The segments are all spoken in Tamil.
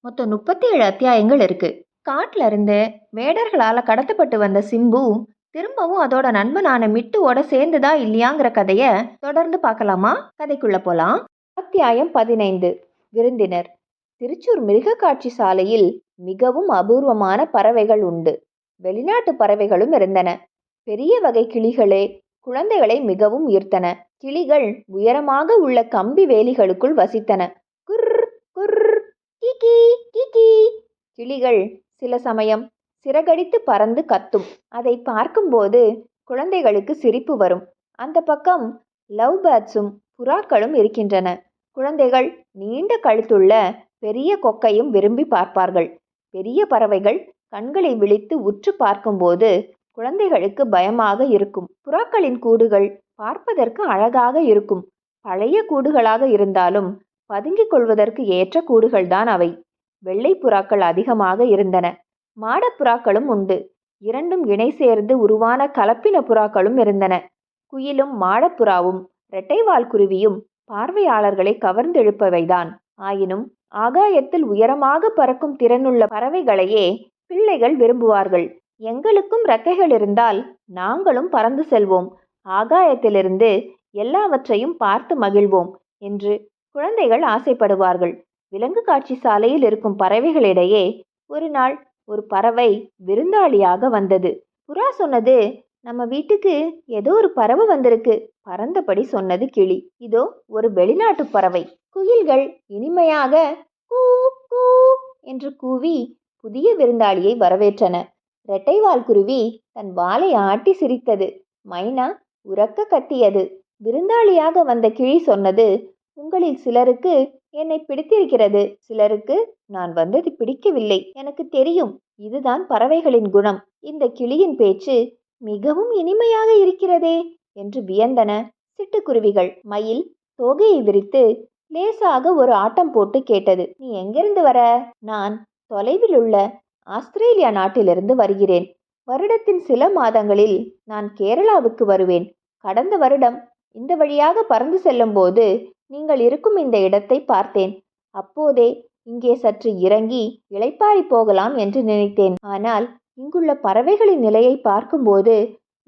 மொத்தம் முப்பத்தி ஏழு அத்தியாயங்கள் இருக்கு. காட்டுல இருந்து வேடர்களால கடத்தப்பட்டு வந்த சிம்பு திரும்பவும் அதோட நண்பனான மிட்டுவோட சேர்ந்துதா இல்லையாங்கிற கதைய தொடர்ந்து பார்க்கலாமா? கதைக்குள்ள போலாம். அத்தியாயம் பதினைந்து. விருந்தினர். திருச்சூர் மிருகக்காட்சி சாலையில் மிகவும் அபூர்வமான பறவைகள் உண்டு. வெளிநாட்டு பறவைகளும் இருந்தன. பெரிய வகை கிளிகளே குழந்தைகளை மிகவும் ஈர்த்தன. கிளிகள் உயரமாக உள்ள கம்பி வேலிகளுக்குள் வசித்தன. கிக்கி கிக்கி கிளிகள் சில சமயம் சிறகடித்து பறந்து கத்தும். அதை பார்க்கும்போது குழந்தைகளுக்கு சிரிப்பு வரும். அந்த பக்கம் லவ் பேர்ட்ஸும் புறாக்களும் இருக்கின்றன. குழந்தைகள் நீண்ட கழுத்துள்ள பெரிய கொக்கையும் விரும்பி பார்ப்பார்கள். பெரிய பறவைகள் கண்களை விழித்து உற்று பார்க்கும்போது குழந்தைகளுக்கு பயமாக இருக்கும். புறாக்களின் கூடுகள் பார்ப்பதற்கு அழகாக இருக்கும். பழைய கூடுகளாக இருந்தாலும் பதுங்கிக் கொள்வதற்கு ஏற்ற கூடுகள்தான் அவை. வெள்ளை புறாக்கள் அதிகமாக இருந்தன. மாடப்புறாக்களும் உண்டு. இரண்டும் இணை சேர்ந்து உருவான கலப்பின புறாக்களும் இருந்தன. குயிலும் மாடப்புறாவும் இரட்டைவால் குருவியும் பார்வையாளர்களை கவர்ந்தெழுப்பவைதான். ஆயினும் ஆகாயத்தில் உயரமாக பறக்கும் திறனுள்ள பறவைகளையே பிள்ளைகள் விரும்புவார்கள். எங்களுக்கும் ரெக்கைகள் இருந்தால் நாங்களும் பறந்து செல்வோம். ஆகாயத்திலிருந்து எல்லாவற்றையும் பார்த்து மகிழ்வோம் என்று குழந்தைகள் ஆசைப்படுவார்கள். விலங்கு காட்சி சாலையில் இருக்கும் பறவைகளிடையே ஒரு நாள் ஒரு பறவை விருந்தாளியாக வந்தது. புறா சொன்னது நம்ம வீட்டுக்கு ஏதோ ஒரு பறவை வந்திருக்கு பறந்தபடி சொன்னது கிளி. இதோ ஒரு வெளிநாட்டு பறவை. குயில்கள் இனிமையாக கூ கூ என்று கூவி புதிய விருந்தாளியை வரவேற்றன. இரட்டைவால் குருவி தன் வாலை ஆட்டி சிரித்தது. மைனா உரக்க கத்தியது. விருந்தாளியாக வந்த கிளி சொன்னது உங்களில் சிலருக்கு என்னை பிடித்திருக்கிறது. சிலருக்கு நான் வந்தது பிடிக்கவில்லை. எனக்கு தெரியும் இதுதான் பறவைகளின் குணம். இந்த கிளியின் பேச்சு மிகவும் இனிமையாக இருக்கிறதே என்று வியந்தன சிட்டுக்குருவிகள். மயில் தோகையை விரித்து லேசாக ஒரு ஆட்டம் போட்டு கேட்டது நீ எங்கிருந்து வர? நான் தொலைவில் உள்ள ஆஸ்திரேலியா நாட்டிலிருந்து வருகிறேன். வருடத்தின் சில மாதங்களில் நான் கேரளாவுக்கு வருவேன். கடந்த வருடம் இந்த வழியாக பறந்து செல்லும்போது நீங்கள் இருக்கும் இந்த இடத்தை பார்த்தேன். அப்போதே இங்கே சற்று இறங்கி இளைப்பாறி போகலாம் என்று நினைத்தேன். ஆனால் இங்குள்ள பறவைகளின் நிலையை பார்க்கும்போது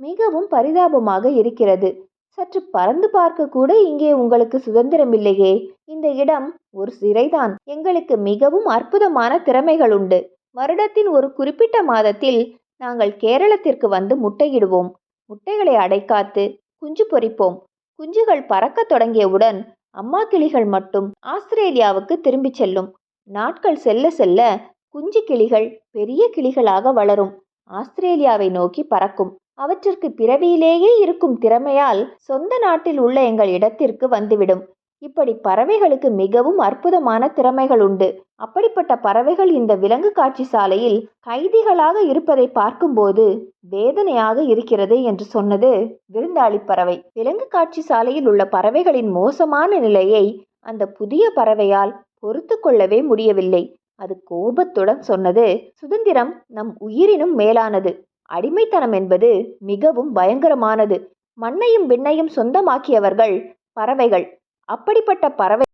மிகவும் பரிதாபமாக இருக்கிறது. சற்று பறந்து பார்க்க கூட இங்கே உங்களுக்கு சுதந்திரமில்லையே. இந்த இடம் ஒரு சிறைதான். எங்களுக்கு மிகவும் அற்புதமான திறமைகள் உண்டு. வருடத்தின் ஒரு குறிப்பிட்ட மாதத்தில் நாங்கள் கேரளத்திற்கு வந்து முட்டையிடுவோம். முட்டைகளை அடைக்காத்து குஞ்சு பொறிப்போம். குஞ்சுகள் பறக்கத் தொடங்கியவுடன் அம்மா கிளிகள் மட்டும் ஆஸ்திரேலியாவுக்கு திரும்பிச் செல்லும். நாட்கள் செல்ல செல்ல குஞ்சு கிளிகள் பெரிய கிளிகளாக வளரும். ஆஸ்திரேலியாவை நோக்கி பறக்கும். அவற்றிற்கு பிறவியிலேயே இருக்கும் திறமையால் சொந்த நாட்டில் உள்ள எங்கள் இடத்திற்கு வந்துவிடும். இப்படி பறவைகளுக்கு மிகவும் அற்புதமான திறமைகள் உண்டு. அப்படிப்பட்ட பறவைகள் இந்த விலங்கு காட்சி சாலையில் கைதிகளாக இருப்பதை பார்க்கும்போது வேதனையாக இருக்கிறது என்று சொன்னது விருந்தாளி பறவை. விலங்கு காட்சி சாலையில் உள்ள பறவைகளின் மோசமான நிலையை அந்த புதிய பறவையால் பொறுத்து கொள்ளவே முடியவில்லை. அது கோபத்துடன் சொன்னது சுதந்திரம் நம் உயிரினும் மேலானது. அடிமைத்தனம் என்பது மிகவும் பயங்கரமானது. மண்ணையும் விண்ணையும் சொந்தமாக்கியவர்கள் பறவைகள். அப்படிப்பட்ட பறவை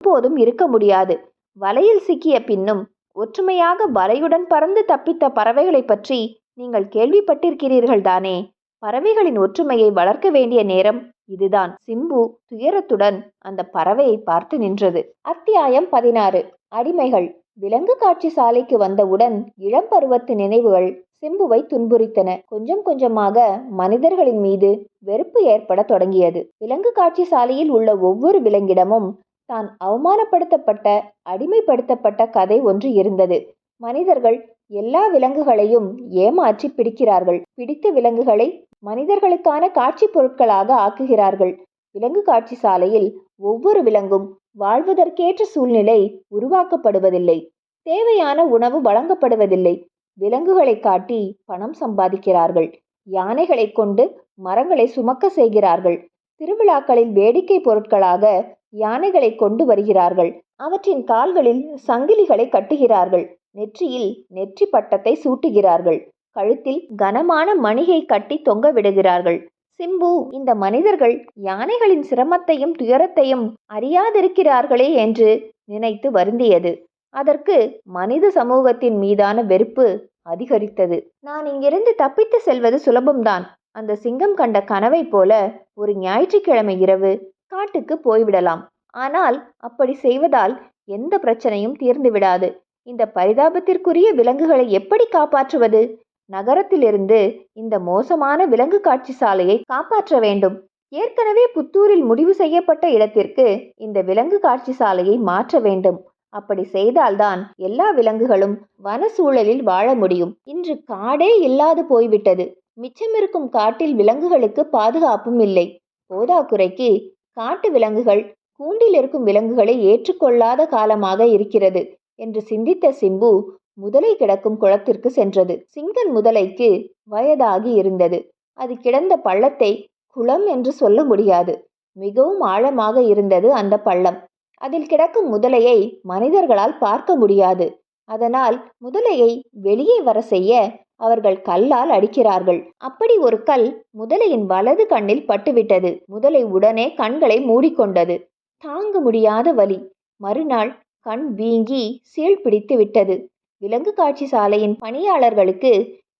எப்போதும் இருக்க முடியாது. வலையில் சிக்கிய பின்னும் ஒற்றுமையாக வலையுடன் பறந்து தப்பித்த பறவைகளை பற்றி நீங்கள் கேள்விப்பட்டிருக்கிறீர்கள் தானே. பறவைகளின் ஒற்றுமையை வளர்க்க வேண்டிய நேரம் இதுதான். சிம்பு துயரத்துடன் அந்த பறவையை பார்த்து நின்றது. அத்தியாயம் பதினாறு. அடிமைகள். விலங்கு காட்சி சாலைக்கு வந்தவுடன் இளம் பருவத்து நினைவுகள் சிம்புவை துன்புறுத்தன. கொஞ்சம் கொஞ்சமாக மனிதர்களின் மீது வெறுப்பு ஏற்பட தொடங்கியது. விலங்கு காட்சி சாலையில் உள்ள ஒவ்வொரு விலங்கிடமும் தான் அவமானப்படுத்தப்பட்ட அடிமைப்படுத்தப்பட்ட கதை ஒன்று இருந்தது. மனிதர்கள் எல்லா விலங்குகளையும் ஏமாற்றி பிடிக்கிறார்கள். பிடித்த விலங்குகளை மனிதர்களுக்கான காட்சி பொருட்களாக ஆக்குகிறார்கள். விலங்கு காட்சி சாலையில் ஒவ்வொரு விலங்கும் வாழ்வதற்கேற்ற சூழ்நிலை உருவாக்கப்படுவதில்லை. தேவையான உணவு வழங்கப்படுவதில்லை. விலங்குகளை காட்டி பணம் சம்பாதிக்கிறார்கள். யானைகளை கொண்டு மரங்களை சுமக்க செய்கிறார்கள். திருவிழாக்களில் வேடிக்கை பொருட்களாக யானைகளை கொண்டு வருகிறார்கள். அவற்றின் கால்களில் சங்கிலிகளை கட்டுகிறார்கள். நெற்றியில் நெற்றி பட்டத்தை சூட்டுகிறார்கள். கழுத்தில் கனமான மணிகை கட்டி தொங்க விடுகிறார்கள். சிம்பு இந்த மனிதர்கள் யானைகளின் சிரமத்தையும் துயரத்தையும் அறியாதிருக்கிறார்களே என்று நினைத்து வருந்தியது. அதற்கு மனித சமூகத்தின் மீதான வெறுப்பு அதிகரித்தது. நான் இங்கிருந்து தப்பித்து செல்வது சுலபம்தான். அந்த சிங்கம் கண்ட கனவைப் போல ஒரு ஞாயிற்றுக்கிழமை இரவு காட்டுக்கு போய்விடலாம். ஆனால் அப்படி செய்வதால் எந்த பிரச்சனையும் தீர்ந்து விடாது. இந்த பரிதாபத்திற்குரிய விலங்குகளை எப்படி காப்பாற்றுவது? நகரத்திலிருந்து இந்த மோசமான விலங்கு காட்சி சாலையை காப்பாற்ற வேண்டும். ஏற்கனவே புத்தூரில் முடிவு செய்யப்பட்ட இடத்திற்கு இந்த விலங்கு காட்சி சாலையை மாற்ற வேண்டும். அப்படி செய்தால்தான் எல்லா விலங்குகளும் வன சூழலில் வாழ முடியும். இன்று காடே இல்லாது போய்விட்டது. மிச்சமிருக்கும் காட்டில் விலங்குகளுக்கு பாதுகாப்பும் இல்லை. போதாக்குறைக்கு காட்டு விலங்குகள் கூண்டில் இருக்கும் விலங்குகளை ஏற்றுக்கொள்ளாத காலமாக இருக்கிறது என்று சிந்தித்த சிம்பு முதலை கிடக்கும் குளத்திற்கு சென்றது. சிங்கன் முதலைக்கு வயதாகி இருந்தது. அது கிடந்த பள்ளத்தை குளம் என்று சொல்ல முடியாது. மிகவும் ஆழமாக இருந்தது அந்த பள்ளம். அதில் கிடக்கும் முதலையை மனிதர்களால் பார்க்க முடியாது. அதனால் முதலையை வெளியே வர செய்ய அவர்கள் கல்லால் அடிக்கிறார்கள். அப்படி ஒரு கல் முதலையின் வலது கண்ணில் பட்டுவிட்டது. முதலை உடனே கண்களை மூடிக்கொண்டது. தாங்க முடியாத வலி. மறுநாள் கண் வீங்கி சீழ் பிடித்து விட்டது. விலங்கு காட்சி சாலையின் பணியாளர்களுக்கு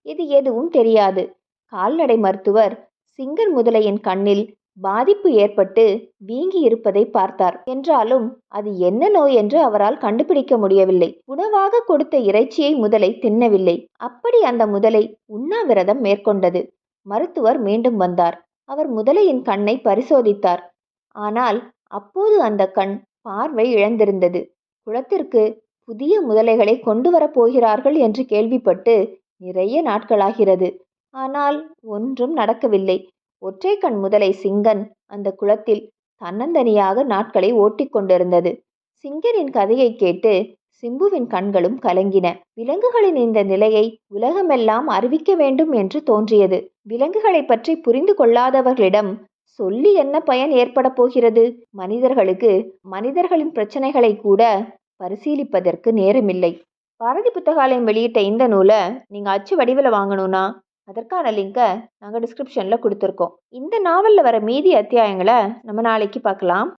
இது எதுவும் தெரியாது. கால்நடை மருத்துவர் சிங்கர் முதலையின் கண்ணில் பாதிப்பு ஏற்பட்டு வீங்கி இருப்பதை பார்த்தார். என்றாலும் அது என்ன நோய் என்று அவரால் கண்டுபிடிக்க முடியவில்லை. உணவாக கொடுத்த இறைச்சியை முதலை தின்னவில்லை. அப்படி அந்த முதலை உண்ணாவிரதம் மேற்கொண்டது. மருத்துவர் மீண்டும் வந்தார். அவர் முதலையின் கண்ணை பரிசோதித்தார். ஆனால் அப்போது அந்த கண் பார்வை இழந்திருந்தது. குளத்திற்கு புதிய முதலைகளை கொண்டு வரப்போகிறார்கள் என்று கேள்விப்பட்டு நிறைய நாட்களாகிறது. ஆனால் ஒன்றும் நடக்கவில்லை. ஒற்றை கண் முதலை சிங்கன் அந்த குளத்தில் தன்னந்தனியாக நாட்களை ஓட்டிக் கொண்டிருந்தது. சிங்கனின் கதையை கேட்டு சிம்புவின் கண்களும் கலங்கின. விலங்குகளின் இந்த நிலையை உலகமெல்லாம் அறிவிக்க வேண்டும் என்று தோன்றியது. விலங்குகளை பற்றி புரிந்து கொள்ளாதவர்களிடம் சொல்லி என்ன பயன் ஏற்பட போகிறது? மனிதர்களுக்கு மனிதர்களின் பிரச்சனைகளை கூட பரிசீலிப்பதற்கு நேரமில்லை. பாரதி புத்தகாலயம் வெளியிட்ட இந்த நூலை நீங்கள் அச்சு வடிவில் வாங்கணும்னா அதற்கான லிங்கை நாங்கள் டிஸ்கிரிப்ஷனில் கொடுத்துருக்கோம். இந்த நாவலில் வர மீதி அத்தியாயங்களை நம்ம நாளைக்கு பார்க்கலாம்.